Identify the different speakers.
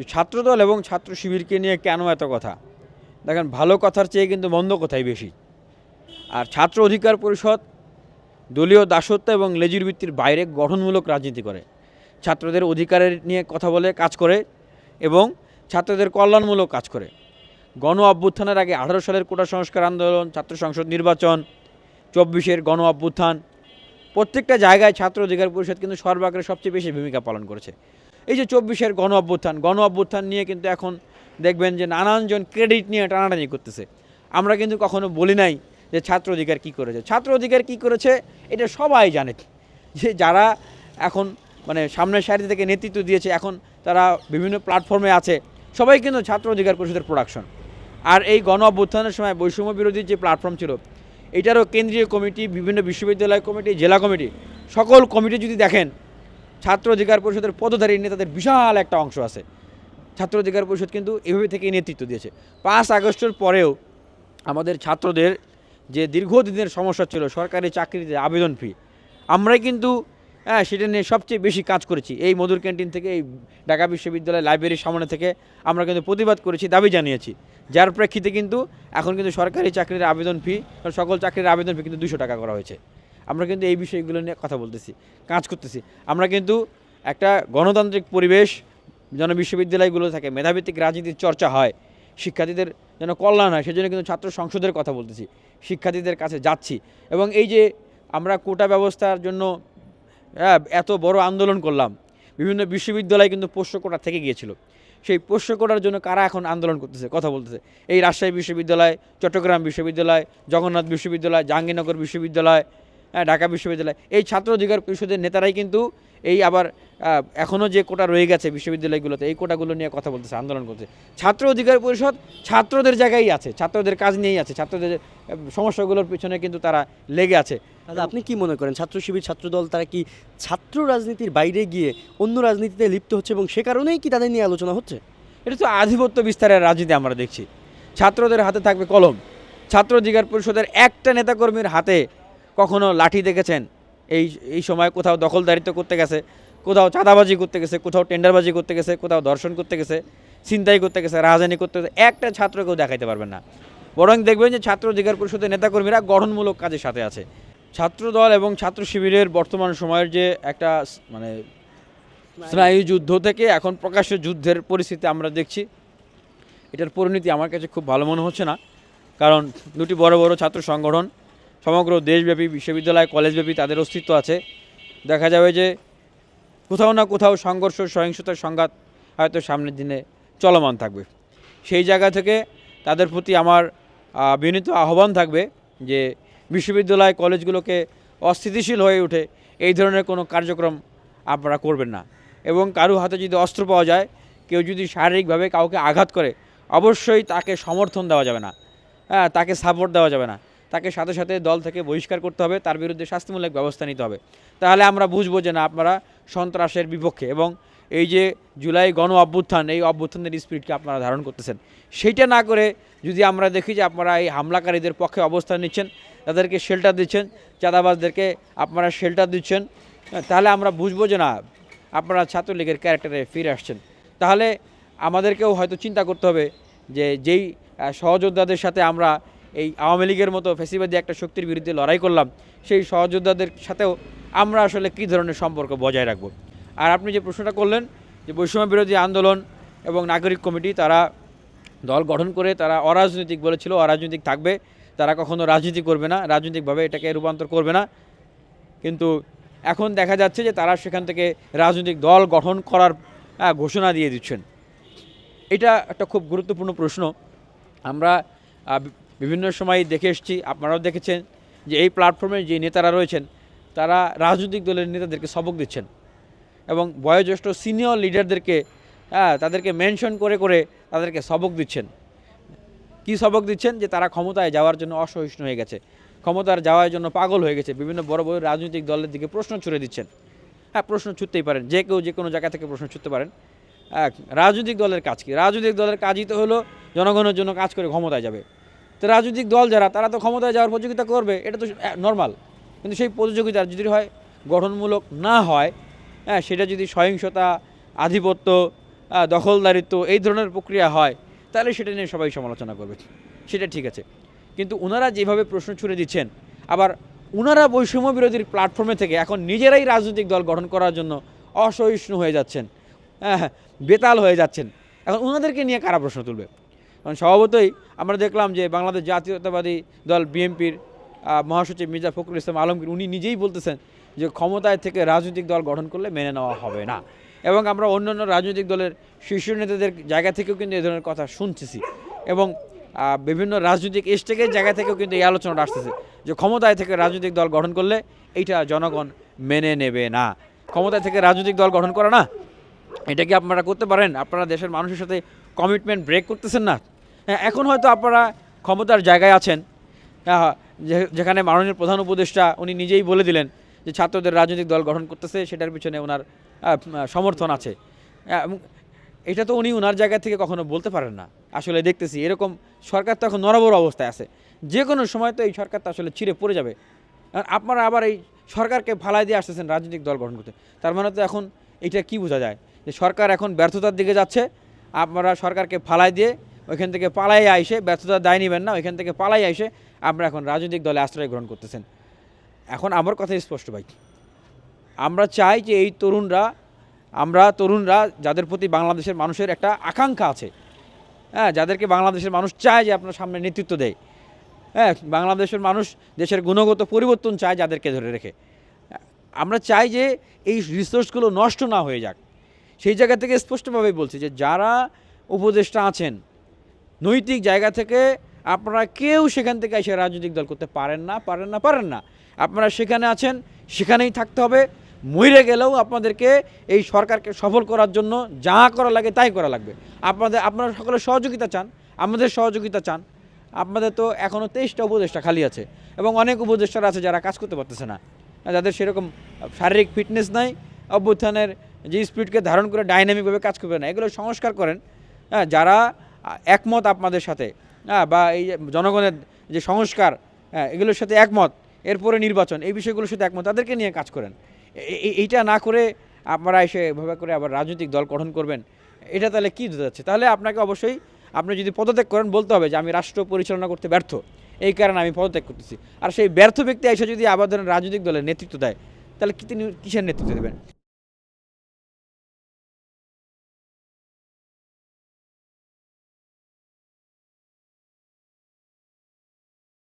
Speaker 1: যে ছাত্রদল এবং ছাত্র শিবিরকে নিয়ে কেন এত কথা? দেখেন, ভালো কথার চেয়ে কিন্তু মন্দ কথাই বেশি। আর ছাত্র অধিকার পরিষদ, দলীয় দাসত্ব এবং লেজির ভিত্তির বাইরে গঠনমূলক রাজনীতি করে। ছাত্রদের অধিকারের নিয়ে কথা বলে কাজ করে এবং ছাত্রদের কল্যাণমূলক কাজ করে। গণ অভ্যুত্থানের আগে আঠারো সালের কোটা সংস্কার আন্দোলন, ছাত্র সংসদ নির্বাচন, চব্বিশের গণ অভ্যুত্থান, প্রত্যেকটা জায়গায় ছাত্র অধিকার পরিষদ কিন্তু সর্বাগ্রে সবচেয়ে বেশি ভূমিকা পালন করেছে। এই যে চব্বিশের গণ অভ্যুত্থান গণ অভ্যুত্থান নিয়ে কিন্তু এখন দেখবেন যে নানানজন ক্রেডিট নিয়ে টানাটানি করতেছে। আমরা কিন্তু কখনো বলি নাই যে ছাত্র অধিকার কী করেছে। ছাত্র অধিকার কী করেছে, এটা সবাই জানে। যে যারা এখন মানে সামনের সারি থেকে নেতৃত্ব দিয়েছে, এখন তারা বিভিন্ন প্ল্যাটফর্মে আছে, সবাই কিন্তু ছাত্র অধিকার পরিষদের প্রোডাকশন আর এই গণ অভ্যুত্থানের সময় বৈষম্য বিরোধী যে প্ল্যাটফর্ম ছিল, এটারও কেন্দ্রীয় কমিটি, বিভিন্ন বিশ্ববিদ্যালয় কমিটি, জেলা কমিটি, সকল কমিটি যদি দেখেন ছাত্র অধিকার পরিষদের পদধারী নেতাদের বিশাল একটা অংশ আছে। ছাত্র অধিকার পরিষদ কিন্তু এভাবে থেকেই নেতৃত্ব দিয়েছে। পাঁচ আগস্টের পরেও আমাদের ছাত্রদের যে দীর্ঘদিনের সমস্যা ছিল, সরকারি চাকরিতে আবেদন ফি আমরাই কিন্তু হ্যাঁ সেটা নিয়ে সবচেয়ে বেশি কাজ করেছি। এই মধুর ক্যান্টিন থেকে, এই ঢাকা বিশ্ববিদ্যালয় লাইব্রেরির সামনে থেকে আমরা কিন্তু প্রতিবাদ করেছি, দাবি জানিয়েছি। যার প্রেক্ষিতে কিন্তু এখন কিন্তু সরকারি চাকরির আবেদন ফি সকল চাকরির আবেদন ফি কিন্তু দুশো টাকা করা হয়েছে। আমরা কিন্তু এই বিষয়গুলো নিয়ে কথা বলতেছি কাজ করতেছি। আমরা কিন্তু একটা গণতান্ত্রিক পরিবেশ যেন বিশ্ববিদ্যালয়গুলো থাকে মেধাভিত্তিক রাজনীতির চর্চা হয় শিক্ষার্থীদের যেন কল্যাণ হয় সেজন্য কিন্তু ছাত্র সংসদের কথা বলতেছি শিক্ষার্থীদের কাছে যাচ্ছি। এবং এই যে আমরা কোটা ব্যবস্থার জন্য হ্যাঁ, এত বড় আন্দোলন করলাম বিভিন্ন বিশ্ববিদ্যালয় কিন্তু পোষ্য কোটা থেকে গিয়েছিল। সেই পোষ্য কোটার জন্য কারা এখন আন্দোলন করতেছে কথা বলতেছে। এই রাজশাহী বিশ্ববিদ্যালয় চট্টগ্রাম বিশ্ববিদ্যালয় জগন্নাথ বিশ্ববিদ্যালয় জাহাঙ্গীরনগর বিশ্ববিদ্যালয় ঢাকা বিশ্ববিদ্যালয়। এই ছাত্র অধিকার পরিষদের নেতারাই কিন্তু এই আবার এখনও যে কোটা রয়ে গেছে বিশ্ববিদ্যালয়গুলোতে এই কোটাগুলো নিয়ে কথা বলতেছে আন্দোলন করছে। ছাত্র অধিকার পরিষদ ছাত্রদের জায়গায় আছে ছাত্রদের কাজ নিয়েই আছে ছাত্রদের সমস্যাগুলোর পিছনে কিন্তু তারা লেগে আছে।
Speaker 2: দাদা আপনি কি মনে করেন ছাত্র শিবির ছাত্রদল তারা কি ছাত্র রাজনীতির বাইরে গিয়ে অন্য রাজনীতিতে লিপ্ত হচ্ছে এবং সে কারণেই কি তাদের নিয়ে আলোচনা হচ্ছে?
Speaker 1: এটা তো আধিপত্য বিস্তারের রাজনীতি আমরা দেখছি। ছাত্রদের হাতে থাকবে কলম। ছাত্র অধিকার পরিষদের একটা নেতাকর্মীর হাতে কখনো লাঠি দেখেছেন? এই এই সময় কোথাও দখলদারিত্ব করতে গেছে, কোথাও চাঁদাবাজি করতে গেছে, কোথাও টেন্ডারবাজি করতে গেছে, কোথাও দর্শন করতে গেছে, ছিনতাই করতে গেছে, রাজধানী করতে গেছে, একটা ছাত্রকেও দেখাইতে পারবেন না। বরং দেখবেন যে ছাত্র অধিকার পরিষদের নেতাকর্মীরা গঠনমূলক কাজের সাথে আছে। ছাত্রদল এবং ছাত্র শিবিরের বর্তমান সময়ের যে একটা মানে স্নায়ু যুদ্ধ থেকে এখন প্রকাশ্য যুদ্ধের পরিস্থিতি আমরা দেখছি। এটার পরিণতি আমার কাছে খুব ভালো মনে হচ্ছে না। কারণ দুটি বড় বড় ছাত্র সংগঠন সমগ্র দেশব্যাপী, বিশ্ববিদ্যালয়, কলেজব্যাপী তাদের অস্তিত্ব আছে। দেখা যাবে যে কোথাও না কোথাও সংঘর্ষ, সহিংসতার সংঘাত হয়তো সামনের দিনে চলমান থাকবে। সেই জায়গা থেকে তাদের প্রতি আমার বিনীত আহ্বান থাকবে যে বিশ্ববিদ্যালয়, কলেজগুলোকে অস্থিতিশীল হয়ে উঠে এই ধরনের কোনো কার্যক্রম আপনারা করবেন না। এবং কারও হাতে যদি অস্ত্র পাওয়া যায়, কেউ যদি শারীরিকভাবে কাউকে আঘাত করে, অবশ্যই তাকে সমর্থন দেওয়া যাবে না। হ্যাঁ তাকে সাপোর্ট দেওয়া যাবে না। তাকে সাথে সাথে দল থেকে বহিষ্কার করতে হবে, তার বিরুদ্ধে শাস্তিমূলক ব্যবস্থা নিতে হবে। তাহলে আমরা বুঝব যে না, আপনারা সন্ত্রাসের বিপক্ষে এবং এই যে জুলাই গণ অভ্যুত্থান, এই অভ্যুত্থানের স্পিরিটকে আপনারা ধারণ করতেছেন। সেইটা না করে যদি আমরা দেখি যে আপনারা এই হামলাকারীদের পক্ষে অবস্থান নিচ্ছেন, তাদেরকে শেল্টার দিচ্ছেন, চাঁদাবাজদেরকে আপনারা শেল্টার দিচ্ছেন, তাহলে আমরা বুঝব যে না, আপনারা ছাত্রলীগের ক্যারেক্টারে ফিরে আসছেন। তাহলে আমাদেরকেও হয়তো চিন্তা করতে হবে যে যেই সহযোদ্ধাদের সাথে আমরা এই আওয়ামী লীগের মতো ফেসিবাদী একটা শক্তির বিরুদ্ধে লড়াই করলাম, সেই সহযোদ্ধাদের সাথেও আমরা আসলে কী ধরনের সম্পর্ক বজায় রাখব? আর আপনি যে প্রশ্নটা করলেন, যে বৈষম্য বিরোধী আন্দোলন এবং নাগরিক কমিটি, তারা দল গঠন করে তারা অরাজনৈতিক বলেছিল, অরাজনৈতিক থাকবে, তারা কখনো রাজনীতি করবে না, রাজনৈতিকভাবে এটাকে রূপান্তর করবে না। কিন্তু এখন দেখা যাচ্ছে যে তারা সেখান থেকে রাজনৈতিক দল গঠন করার ঘোষণা দিয়ে দিচ্ছেন। এটা একটা খুব গুরুত্বপূর্ণ প্রশ্ন। আমরা বিভিন্ন সময় দেখে এসেছি, আপনারাও দেখেছেন যে এই প্ল্যাটফর্মে যে নেতারা রয়েছেন, তারা রাজনৈতিক দলের নেতাদেরকে সবক দিচ্ছেন এবং বয়োজ্যেষ্ঠ সিনিয়র লিডারদেরকে হ্যাঁ তাদেরকে মেনশন করে করে তাদেরকে সবক দিচ্ছেন। কি সবক দিচ্ছেন? যে তারা ক্ষমতায় যাওয়ার জন্য অসহিষ্ণু হয়ে গেছে, ক্ষমতার যাওয়ার জন্য পাগল হয়ে গেছে, বিভিন্ন বড় বড় রাজনৈতিক দলের দিকে প্রশ্ন ছুড়ে দিচ্ছেন। হ্যাঁ প্রশ্ন ছুটতেই পারেন, যে কেউ যে কোনো জায়গা থেকে প্রশ্ন ছুটতে পারেন। রাজনৈতিক দলের কাজ কি? রাজনৈতিক দলের কাজই তো হলো জনগণের জন্য কাজ করে ক্ষমতায় যাবে। তো রাজনৈতিক দল যারা, তারা তো ক্ষমতায় যাওয়ার প্রতিযোগিতা করবে, এটা তো নর্মাল কিন্তু সেই প্রতিযোগিতা যদি হয়, গঠনমূলক না হয় হ্যাঁ সেটা যদি সহিংসতা, আধিপত্য দখলদারিত্ব এই ধরনের প্রক্রিয়া হয়, তাহলে সেটা নিয়ে সবাই সমালোচনা করবে। সেটা ঠিক আছে। কিন্তু ওনারা যেভাবে প্রশ্ন ছুড়ে দিচ্ছেন, আবার ওনারা বৈষম্য বিরোধীর প্ল্যাটফর্মে থেকে এখন নিজেরাই রাজনৈতিক দল গঠন করার জন্য অসহিষ্ণু হয়ে যাচ্ছেন হ্যাঁ বেতাল হয়ে যাচ্ছেন। এখন ওনাদেরকে নিয়ে কারা প্রশ্ন তুলবে? কারণ স্বভাবতই আমরা দেখলাম যে বাংলাদেশ জাতীয়তাবাদী দল বিএনপির মহাসচিব মির্জা ফখরুল ইসলাম আলমগীর, উনি নিজেই বলতেছেন যে ক্ষমতায় থেকে রাজনৈতিক দল গঠন করলে মেনে নেওয়া হবে না। এবং আমরা অন্যান্য রাজনৈতিক দলের শীর্ষ নেতাদের জায়গা থেকেও কিন্তু এই ধরনের কথা শুনতেছি এবং বিভিন্ন রাজনৈতিক স্টেকের জায়গা থেকেও কিন্তু এই আলোচনাটা আসতেছে যে ক্ষমতায় থেকে রাজনৈতিক দল গঠন করলে এইটা জনগণ মেনে নেবে না। ক্ষমতায় থেকে রাজনৈতিক দল গঠন করা না, এটা কি আপনারা করতে পারেন? আপনারা দেশের মানুষের সাথে কমিটমেন্ট ব্রেক করতেছেন না। হ্যাঁ এখন হয়তো আপনারা ক্ষমতার জায়গায় আছেন। আহ, যে- যেখানে মাননীয় প্রধান উপদেষ্টা উনি নিজেই বলে দিলেন যে ছাত্রদের রাজনৈতিক দল গঠন করতেছে সেটার পিছনে ওনার সমর্থন আছে। এটা তো উনি ওনার জায়গা থেকে কখনো বলতে পারেন না। আসলে দেখতেছি এরকম সরকার তো এখন নরবর অবস্থায় আছে। যে কোনো সময় তো এই সরকার তো আসলে ছিঁড়ে পড়ে যাবে। আর আপনারা আবার এই সরকারকে ফালাই দিয়ে আসতেছেন রাজনৈতিক দল গঠন করতে। তার মানে তো এখন এটা কি বোঝা যায়? যে সরকার এখন ব্যর্থতার দিকে যাচ্ছে আপনারা সরকারকে ফালাই দিয়ে ওইখান থেকে পালাই আইসে ব্যর্থতার দায় নেবেন না, ওইখান থেকে পালাই আইসে আমরা এখন রাজনৈতিক দলে আশ্রয় গ্রহণ করতেছেন। এখন আমার কথা স্পষ্ট ভাই। আমরা চাই যে এই তরুণরা, আমরা তরুণরা যাদের প্রতি বাংলাদেশের মানুষের একটা আকাঙ্ক্ষা আছে হ্যাঁ যাদেরকে বাংলাদেশের মানুষ চায় যে আপনার সামনে নেতৃত্ব দেয় হ্যাঁ বাংলাদেশের মানুষ দেশের গুণগত পরিবর্তন চায় যাদেরকে ধরে রেখে। আমরা চাই যে এই রিসোর্সগুলো নষ্ট না হয়ে যাক। সেই জায়গা থেকে স্পষ্টভাবেই বলছি যে যারা উপদেষ্টা আছেন, নৈতিক জায়গা থেকে আপনারা কেউ সেখান থেকে এসে রাজনৈতিক দল করতে পারেন না পারেন না পারেন না। আপনারা সেখানে আছেন, সেখানেই থাকতে হবে। মরে গেলেও আপনাদেরকে এই সরকারকে সফল করার জন্য যা করা লাগে তাই করা লাগবে। আপনাদের, আপনারা সকলে সহযোগিতা চান, আমাদের সহযোগিতা চান। আপনাদের তো এখনও তেইশটা উপদেষ্টা খালি আছে এবং অনেক উপদেষ্টারা আছে যারা কাজ করতে পারতেছে না। যাদের সেরকম শারীরিক ফিটনেস নাই, অভ্যুত্থানের যে স্পিডকে ধারণ করে ডাইনামিকভাবে কাজ করবে না, এগুলো সংস্কার করেন। হ্যাঁ যারা একমত আপনাদের সাথে হ্যাঁ বা এই জনগণের যে সংস্কার হ্যাঁ এগুলোর সাথে একমত, এরপরে নির্বাচন, এই বিষয়গুলোর সাথে একমত, তাদেরকে নিয়ে কাজ করেন। এইটা না করে আপনারা এসে এভাবে করে আবার রাজনৈতিক দল গঠন করবেন, এটা তাহলে কী যাচ্ছে? তাহলে আপনাকে অবশ্যই, আপনি যদি পদত্যাগ করেন, বলতে হবে যে আমি রাষ্ট্র পরিচালনা করতে ব্যর্থ, এই কারণে আমি পদত্যাগ করতেছি। আর সেই ব্যর্থ ব্যক্তি এসে যদি আবার ধরেন রাজনৈতিক দলের নেতৃত্ব দেয়, তাহলে তিনি কিসের নেতৃত্ব দেবেন?